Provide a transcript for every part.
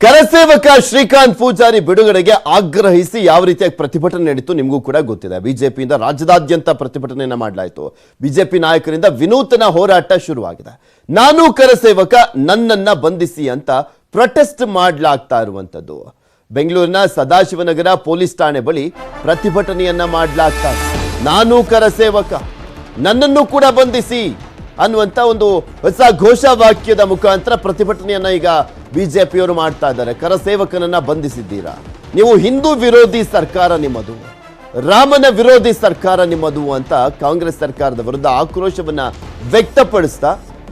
ಕರಸೇವಕ ಶ್ರೀಕಾಂತ್ ಪೂಜಾರಿ ಬಿಡುಗಡೆಗೆ ಆಗ್ರಹಿಸಿ ಯಾವ ರೀತಿಯಾಗಿ ಪ್ರತಿಭಟನೆ ನಡೀತು ನಿಮಗೂ ಕೂಡ ಗೊತ್ತಿದೆ. ಬಿಜೆಪಿಯಿಂದ ರಾಜ್ಯದಾದ್ಯಂತ ಪ್ರತಿಭಟನೆಯನ್ನ ಮಾಡಲಾಯಿತು. ಬಿಜೆಪಿ ನಾಯಕರಿಂದ ವಿನೂತನ ಹೋರಾಟ ಶುರುವಾಗಿದೆ. ನಾನು ಕರಸೇವಕ, ನನ್ನನ್ನ ಬಂಧಿಸಿ ಅಂತ ಪ್ರೊಟೆಸ್ಟ್ ಮಾಡಲಾಗ್ತಾ ಇರುವಂಥದ್ದು ಬೆಂಗಳೂರಿನ ಸದಾಶಿವನಗರ ಪೊಲೀಸ್ ಠಾಣೆ ಬಳಿ ಪ್ರತಿಭಟನೆಯನ್ನ ಮಾಡಲಾಗ್ತಾ ನಾನು ಕರಸೇವಕ, ನನ್ನನ್ನು ಕೂಡ ಬಂಧಿಸಿ. ಅನ್ನುವಂತ ಒಂದು ಹೊಸ ಘೋಷವಾಕ್ಯದ ಮುಖಾಂತರ ಪ್ರತಿಭಟನೆಯನ್ನ ಈಗ ಬಿಜೆಪಿಯವರು ಮಾಡ್ತಾ ಇದ್ದಾರೆ. ಕರಸೇವಕನನ್ನ ಬಂಧಿಸಿದ್ದೀರಾ? ನೀವು ಹಿಂದೂ ವಿರೋಧಿ ಸರ್ಕಾರ ನಿಮ್ಮದು. ರಾಮನ ವಿರೋಧಿ ಸರ್ಕಾರ ನಿಮ್ಮದು ಅಂತ ಕಾಂಗ್ರೆಸ್ ಸರ್ಕಾರದ ವಿರುದ್ಧ ಆಕ್ರೋಶವನ್ನ ವ್ಯಕ್ತಪಡಿಸ್ತಾ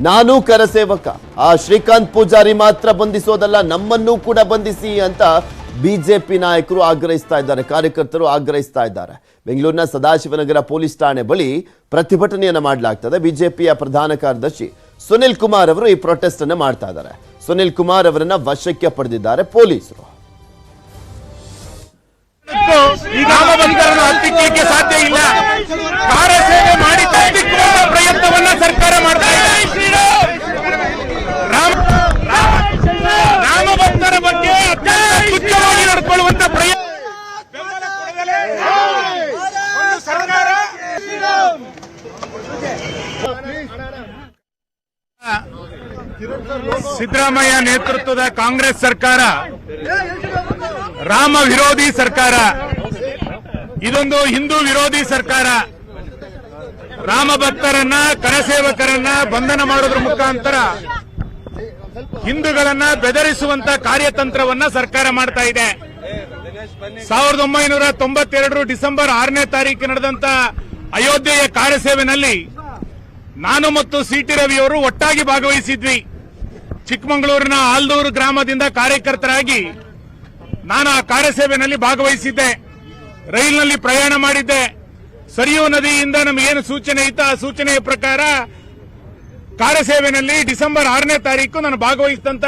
ನಾನು ಕರಸೇವಕ. ಆ ಶ್ರೀಕಾಂತ್ ಪೂಜಾರಿ ಮಾತ್ರ ಬಂಧಿಸೋದಲ್ಲ, ನಮ್ಮನ್ನೂ ಕೂಡ ಬಂಧಿಸಿ ಅಂತ ಬಿಜೆಪಿ ನಾಯಕರು ಆಗ್ರಹಿಸ್ತಾ ಇದ್ದಾರೆ, ಕಾರ್ಯಕರ್ತರು ಆಗ್ರಹಿಸ್ತಾ ಇದ್ದಾರೆ. ಬೆಂಗಳೂರಿನ ಸದಾಶಿವನಗರ ಪೊಲೀಸ್ ಠಾಣೆ ಬಳಿ ಪ್ರತಿಭಟನೆಯನ್ನು ಮಾಡಲಾಗ್ತದೆ. ಬಿಜೆಪಿಯ ಪ್ರಧಾನ ಕಾರ್ಯದರ್ಶಿ ಸುನಿಲ್ ಕುಮಾರ್ ಅವರು ಈ ಪ್ರೊಟೆಸ್ಟ್ ಅನ್ನು ಮಾಡ್ತಾ ಇದ್ದಾರೆ. ಸುನಿಲ್ ಕುಮಾರ್ ಅವರನ್ನ ವಶಕ್ಕೆ ಪಡೆದಿದ್ದಾರೆ ಪೊಲೀಸರು ಈ ನಾಮಬಂಧರನ್ನು ಹತ್ತಿಕ್ಕಲಿಕ್ಕೆ ಸಾಧ್ಯ ಇಲ್ಲ ಕಾರ್ಯಸೇವೆ ಮಾಡಿ ತಪ್ಪಿಕ್ಕುವಂತ ಪ್ರಯತ್ನವನ್ನ ಸರ್ಕಾರ ಮಾಡ್ತಾ ಇದೆ ರಾಮ ನಾಮಭಕ್ತರ ಬಗ್ಗೆ ಅತ್ಯಂತ ತುಚ್ಛವಾಗಿ ನಡ್ಕೊಳ್ಳುವಂತ ಪ್ರಯತ್ನ ಬೆಂಬಲ ಕೊಡದಲೇ ಒಂದು ಸರ್ಕಾರ ಸಿದ್ದರಾಮಯ್ಯ ನೇತೃತ್ವದ ಕಾಂಗ್ರೆಸ್ ಸರ್ಕಾರ, ರಾಮ ವಿರೋಧಿ ಸರ್ಕಾರ, ಇದೊಂದು ಹಿಂದೂ ವಿರೋಧಿ ಸರ್ಕಾರ. ರಾಮ ಭಕ್ತರನ್ನ ಕರಸೇವಕರನ್ನ ಬಂಧನ ಮಾಡೋದ್ರ ಮುಖಾಂತರ ಹಿಂದೂಗಳನ್ನ ಬೆದರಿಸುವಂತ ಕಾರ್ಯತಂತ್ರವನ್ನ ಸರ್ಕಾರ ಮಾಡ್ತಾ ಇದೆ. ಸಾವಿರದ ಒಂಬೈನೂರ ತೊಂಬತ್ತೆರಡು ಡಿಸೆಂಬರ್ ಆರನೇ ತಾರೀಕು ನಡೆದಂತ ಅಯೋಧ್ಯೆಯ ಕಾರ್ಯಸೇವೆನಲ್ಲಿ ನಾನು ಮತ್ತು ಸಿಟಿ ರವಿಯವರು ಒಟ್ಟಾಗಿ ಭಾಗವಹಿಸಿದ್ವಿ. ಚಿಕ್ಕಮಗಳೂರಿನ ಆಲ್ದೂರು ಗ್ರಾಮದಿಂದ ಕಾರ್ಯಕರ್ತರಾಗಿ ನಾನು ಆ ಕಾರ್ಯಸೇವೆಯಲ್ಲಿ ಭಾಗವಹಿಸಿದ್ದೆ. ರೈಲಿನಲ್ಲಿ ಪ್ರಯಾಣ ಮಾಡಿದ್ದೆ. ಸರಿಯೂ ನದಿಯಿಂದ ನಮಗೇನು ಸೂಚನೆ ಇತ್ತು ಆ ಸೂಚನೆಯ ಪ್ರಕಾರ ಕಾರ್ಯಸೇವೆಯಲ್ಲಿ ಡಿಸೆಂಬರ್ ಆರನೇ ತಾರೀಕು ನಾನು ಭಾಗವಹಿಸಿದಂತ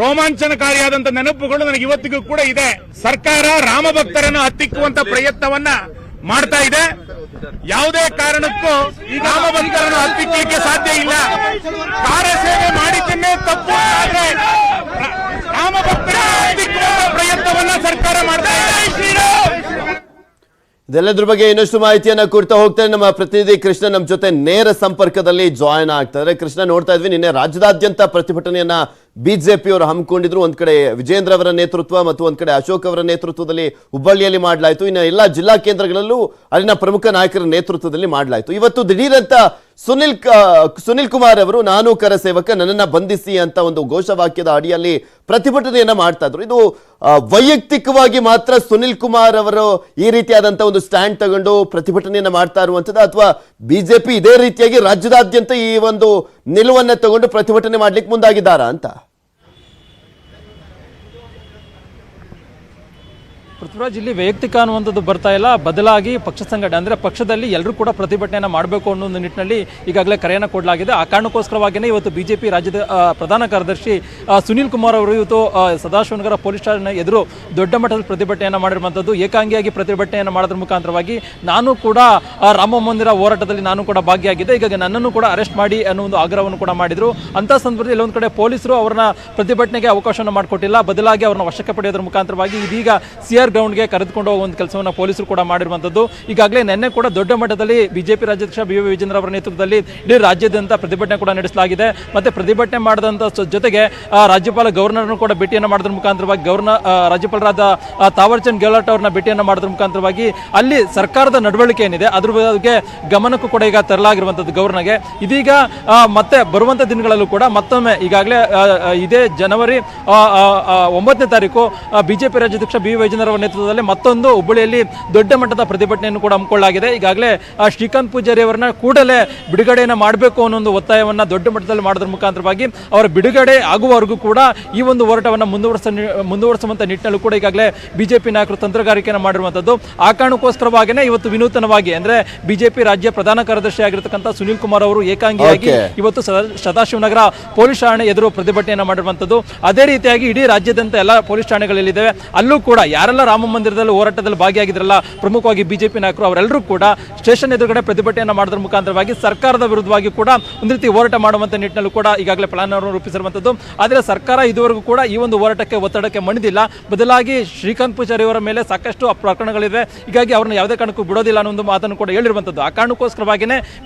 ರೋಮಾಂಚನಕಾರಿಯಾದಂತಹ ನೆನಪುಗಳು ನನಗೆ ಇವತ್ತಿಗೂ ಕೂಡ ಇದೆ. ಸರ್ಕಾರ ರಾಮಭಕ್ತರನ್ನು ಹತ್ತಿಕ್ಕುವಂತ ಪ್ರಯತ್ನವನ್ನ ಮಾಡ್ತಾ ಇದೆ. ಯಾವುದೇ ಕಾರಣಕ್ಕೂ ಈ ರಾಮ ಭಕ್ತರನ್ನು ಹತ್ತಿಕ್ಕಲಿಕ್ಕೆ ಸಾಧ್ಯ ಇಲ್ಲ. ಕಾರ್ಯಸೇವೆ ಮಾಡಿದ್ದನ್ನೇ ತಪ್ಪು ಆದ್ರೆ ರ- ರಾಮ ಭಕ್ತರನ್ನು ಹತ್ತಿಕ್ಕುವಂತ ಪ್ರಯತ್ನವನ್ನ ಸರ್ಕಾರ ಮಾಡ್ತಾ ಇದೆ. ಇದೆಲ್ಲದ್ರ ಬಗ್ಗೆ ಇನ್ನಷ್ಟು ಮಾಹಿತಿಯನ್ನ ಕೊಡ್ತಾ ಹೋಗ್ತಾರೆ ನಮ್ಮ ಪ್ರತಿನಿಧಿ ಕೃಷ್ಣ ನಮ್ಮ ಜೊತೆ ನೇರ ಸಂಪರ್ಕದಲ್ಲಿ ಜಾಯ್ನ್ ಆಗ್ತಾರೆ ಕೃಷ್ಣ ನೋಡ್ತಾ ಇದ್ವಿ ನಿನ್ನೆ ರಾಜ್ಯದಾದ್ಯಂತ ಪ್ರತಿಭಟನೆಯನ್ನ ಬಿಜೆಪಿ ಅವರು ಹಮ್ಮಿಕೊಂಡಿದ್ರು. ಒಂದ್ ಕಡೆ ವಿಜೇಂದ್ರ ಅವರ ನೇತೃತ್ವ ಮತ್ತು ಒಂದ್ ಕಡೆ ಅಶೋಕ್ ಅವರ ನೇತೃತ್ವದಲ್ಲಿ ಹುಬ್ಬಳ್ಳಿಯಲ್ಲಿ ಮಾಡಲಾಯಿತು. ಇನ್ನು ಎಲ್ಲ ಜಿಲ್ಲಾ ಕೇಂದ್ರಗಳಲ್ಲೂ ಅಲ್ಲಿನ ಪ್ರಮುಖ ನಾಯಕರ ನೇತೃತ್ವದಲ್ಲಿ ಮಾಡಲಾಯಿತು. ಇವತ್ತು ದಿಢೀರಂತ ಸುನಿಲ್ ಸುನಿಲ್ ಕುಮಾರ್ ಅವರು ನಾನು ಕರಸೇವಕ ನನ್ನನ್ನ ಬಂಧಿಸಿ ಅಂತ ಒಂದು ಘೋಷವಾಕ್ಯದ ಅಡಿಯಲ್ಲಿ ಪ್ರತಿಭಟನೆಯನ್ನ ಮಾಡ್ತಾ ಇದ್ರು. ಇದು ವೈಯಕ್ತಿಕವಾಗಿ ಮಾತ್ರ ಸುನಿಲ್ ಕುಮಾರ್ ಅವರು ಈ ರೀತಿಯಾದಂತ ಒಂದು ಸ್ಟ್ಯಾಂಡ್ ತಗೊಂಡು ಪ್ರತಿಭಟನೆಯನ್ನ ಮಾಡ್ತಾ ಇರುವಂತದ್ದು ಅಥವಾ ಬಿಜೆಪಿ ಇದೇ ರೀತಿಯಾಗಿ ರಾಜ್ಯದಾದ್ಯಂತ ಈ ಒಂದು ನಿಲುವನ್ನ ತಗೊಂಡು ಪ್ರತಿಭಟನೆ ಮಾಡ್ಲಿಕ್ಕೆ ಮುಂದಾಗಿದ್ದಾರಾ ಅಂತ? ಪೃಥ್ವಿರಾಜ್, ಇಲ್ಲಿ ವೈಯಕ್ತಿಕ ಅನ್ನುವಂಥದ್ದು ಬರ್ತಾ ಇಲ್ಲ. ಬದಲಾಗಿ ಪಕ್ಷ ಸಂಘಟನೆ, ಅಂದರೆ ಪಕ್ಷದಲ್ಲಿ ಎಲ್ಲರೂ ಕೂಡ ಪ್ರತಿಭಟನೆಯನ್ನು ಮಾಡಬೇಕು ಅನ್ನೋ ಒಂದು ನಿಟ್ಟಿನಲ್ಲಿ ಈಗಾಗಲೇ ಕರೆಯನ್ನು ಕೊಡಲಾಗಿದೆ. ಆ ಕಾರಣಕ್ಕೋಸ್ಕರವಾಗಿಯೇ ಇವತ್ತು ಬಿಜೆಪಿ ರಾಜ್ಯದ ಪ್ರಧಾನ ಕಾರ್ಯದರ್ಶಿ ಸುನೀಲ್ ಕುಮಾರ್ ಅವರು ಇವತ್ತು ಸದಾಶಿವನಗರ ಪೊಲೀಸ್ ಠಾಣೆ ಎದುರು ದೊಡ್ಡ ಮಟ್ಟದಲ್ಲಿ ಪ್ರತಿಭಟನೆಯನ್ನು ಮಾಡಿರುವಂಥದ್ದು. ಏಕಾಂಗಿಯಾಗಿ ಪ್ರತಿಭಟನೆಯನ್ನು ಮಾಡೋದ್ರ ಮುಖಾಂತರವಾಗಿ ನಾನು ಕೂಡ ರಾಮ ಮಂದಿರ ಹೋರಾಟದಲ್ಲಿ ನಾನು ಕೂಡ ಭಾಗಿಯಾಗಿದ್ದೆ. ಈಗ ನನ್ನನ್ನು ಕೂಡ ಅರೆಸ್ಟ್ ಮಾಡಿ ಅನ್ನೋ ಒಂದು ಆಗ್ರಹವನ್ನು ಕೂಡ ಮಾಡಿದರು. ಅಂತ ಸಂದರ್ಭದಲ್ಲಿ ಒಂದು ಕಡೆ ಪೊಲೀಸರು ಅವರನ್ನ ಪ್ರತಿಭಟನೆಗೆ ಅವಕಾಶವನ್ನು ಮಾಡಿಕೊಟ್ಟಿಲ್ಲ. ಬದಲಾಗಿ ಅವ್ರನ್ನ ವಶಕ್ಕೆ ಪಡೆಯೋದ್ರ ಮುಖಾಂತರವಾಗಿ ಇದೀಗ ಸಿ ಆರ್ ಗ್ರೌಂಡ್ಗೆ ಕರೆದುಕೊಂಡು ಹೋಗುವ ಒಂದು ಕೆಲಸವನ್ನು ಪೊಲೀಸರು ಕೂಡ ಮಾಡಿರುವಂಥದ್ದು ಈಗಾಗಲೇ ನಿನ್ನೆ ಕೂಡ ದೊಡ್ಡ ಮಟ್ಟದಲ್ಲಿ ಬಿಜೆಪಿ ರಾಜ್ಯಾಧ್ಯಕ್ಷ ಬಿ ವಿ ವಿಜೇಂದ್ರ ಅವರ ನೇತೃತ್ವದಲ್ಲಿ ಇಡೀ ರಾಜ್ಯಾದ್ಯಂತ ಪ್ರತಿಭಟನೆ ಕೂಡ ನಡೆಸಲಾಗಿದೆ. ಮತ್ತೆ ಪ್ರತಿಭಟನೆ ಮಾಡಿದಂಥ ಜೊತೆಗೆ ರಾಜ್ಯಪಾಲ ಗವರ್ನರ್ನು ಕೂಡ ಭೇಟಿಯನ್ನು ಮಾಡೋದ್ರ ಮುಖಾಂತರವಾಗಿ, ಗವರ್ನರ್ ರಾಜ್ಯಪಾಲರಾದ ತಾವರ್ಚಂದ್ ಗೆಹ್ಲೋಟ್ ಅವ್ರನ್ನ ಭೇಟಿಯನ್ನು ಮಾಡೋದ್ರ ಮುಖಾಂತರವಾಗಿ ಅಲ್ಲಿ ಸರ್ಕಾರದ ನಡವಳಿಕೆ ಏನಿದೆ, ಅದ್ರ ಬಗ್ಗೆ ಗಮನಕ್ಕೂ ಕೂಡ ಈಗ ತರಲಾಗಿರುವಂಥದ್ದು ಗವರ್ನರ್ಗೆ. ಇದೀಗ ಮತ್ತೆ ಬರುವಂಥ ದಿನಗಳಲ್ಲೂ ಕೂಡ ಮತ್ತೊಮ್ಮೆ ಈಗಾಗಲೇ ಇದೇ ಜನವರಿ ಒಂಬತ್ತನೇ ತಾರೀಕು ಬಿಜೆಪಿ ರಾಜ್ಯಾಧ್ಯಕ್ಷ ಬಿ ವೈಜೇಂದ್ರ ಅವರ ನೇತೃತ್ವದಲ್ಲಿ ಮತ್ತೊಂದು ಹುಬ್ಬಳ್ಳಿಯಲ್ಲಿ ದೊಡ್ಡ ಮಟ್ಟದ ಪ್ರತಿಭಟನೆಯನ್ನು ಕೂಡ ಹಮ್ಮಿಕೊಳ್ಳಲಾಗಿದೆ. ಈಗಾಗಲೇ ಶ್ರೀಕಾಂತ್ ಪೂಜಾರಿ ಅವರನ್ನ ಕೂಡಲೇ ಬಿಡುಗಡೆಯನ್ನು ಮಾಡಬೇಕು ಅನ್ನೋ ಒಂದು ಒತ್ತಾಯವನ್ನು ದೊಡ್ಡ ಮಟ್ಟದಲ್ಲಿ ಮಾಡೋದ್ರ ಮುಖಾಂತರವಾಗಿ ಅವರ ಬಿಡುಗಡೆ ಆಗುವವರೆಗೂ ಕೂಡ ಈ ಒಂದು ಹೋರಾಟವನ್ನು ಮುಂದುವರಿಸ ಮುಂದುವರಿಸುವಂತಹ ನಿಟ್ಟಿನಲ್ಲೂ ಕೂಡ ಈಗಾಗಲೇ ಬಿಜೆಪಿ ನಾಯಕರು ತಂತ್ರಗಾರಿಕೆಯನ್ನು ಮಾಡಿರುವಂಥದ್ದು ಆ ಕಾರಣಕ್ಕೋಸ್ಕರವಾಗಿಯೇ ಇವತ್ತು ವಿನೂತನವಾಗಿ ಅಂದರೆ ಬಿಜೆಪಿ ರಾಜ್ಯ ಪ್ರಧಾನ ಕಾರ್ಯದರ್ಶಿ ಆಗಿರತಕ್ಕಂಥ ಸುನಿಲ್ ಕುಮಾರ್ ಅವರು ಏಕಾಂಗಿಯಾಗಿ ಇವತ್ತು ಸದಾ- ಸದಾಶಿವನಗರ ಪೊಲೀಸ್ ಠಾಣೆ ಎದುರು ಪ್ರತಿಭಟನೆಯನ್ನು ಮಾಡಿರುವಂಥದ್ದು ಅದೇ ರೀತಿಯಾಗಿ ಇಡೀ ರಾಜ್ಯದಂತ ಎಲ್ಲ ಪೊಲೀಸ್ ಠಾಣೆಗಳಲ್ಲಿದ್ದಾವೆ. ಅಲ್ಲೂ ಕೂಡ ಯಾರೆಲ್ಲ ರಾಮ ಮಂದಿರದಲ್ಲಿ ಹೋರಾಟದಲ್ಲಿ ಭಾಗಿಯಾಗಿದ್ರಲ್ಲ, ಪ್ರಮುಖವಾಗಿ ಬಿಜೆಪಿ ನಾಯಕರು ಅವರೆಲ್ಲರೂ ಕೂಡ ಸ್ಟೇಷನ್ ಎದುರುಗಡೆ ಪ್ರತಿಭಟನೆಯನ್ನು ಮಾಡೋದ್ರ ಮುಖಾಂತರವಾಗಿ ಸರ್ಕಾರದ ವಿರುದ್ಧವಾಗಿ ಕೂಡ ಒಂದು ರೀತಿ ಹೋರಾಟ ಮಾಡುವಂಥ ನಿಟ್ಟಿನಲ್ಲೂ ಕೂಡ ಈಗಾಗಲೇ ಪ್ಲಾನ್ ಅನ್ನು ರೂಪಿಸಿರುವಂಥದ್ದು ಆದರೆ ಸರ್ಕಾರ ಇದುವರೆಗೂ ಕೂಡ ಈ ಒಂದು ಹೋರಾಟಕ್ಕೆ ಒತ್ತಡಕ್ಕೆ ಮಣಿದಿಲ್ಲ. ಬದಲಾಗಿ ಶ್ರೀಕಾಂತ್ ಪೂಜಾರಿ ಅವರ ಮೇಲೆ ಸಾಕಷ್ಟು ಪ್ರಕರಣಗಳಿವೆ. ಹೀಗಾಗಿ ಅವ್ರನ್ನ ಯಾವುದೇ ಕಾರಣಕ್ಕೂ ಬಿಡೋದಿಲ್ಲ ಅನ್ನೋ ಒಂದು ಮಾತನ್ನು ಕೂಡ ಹೇಳಿರುವಂಥದ್ದು ಆ ಕಾರಣಕ್ಕೋಸ್ಕರವಾಗಿಯೇ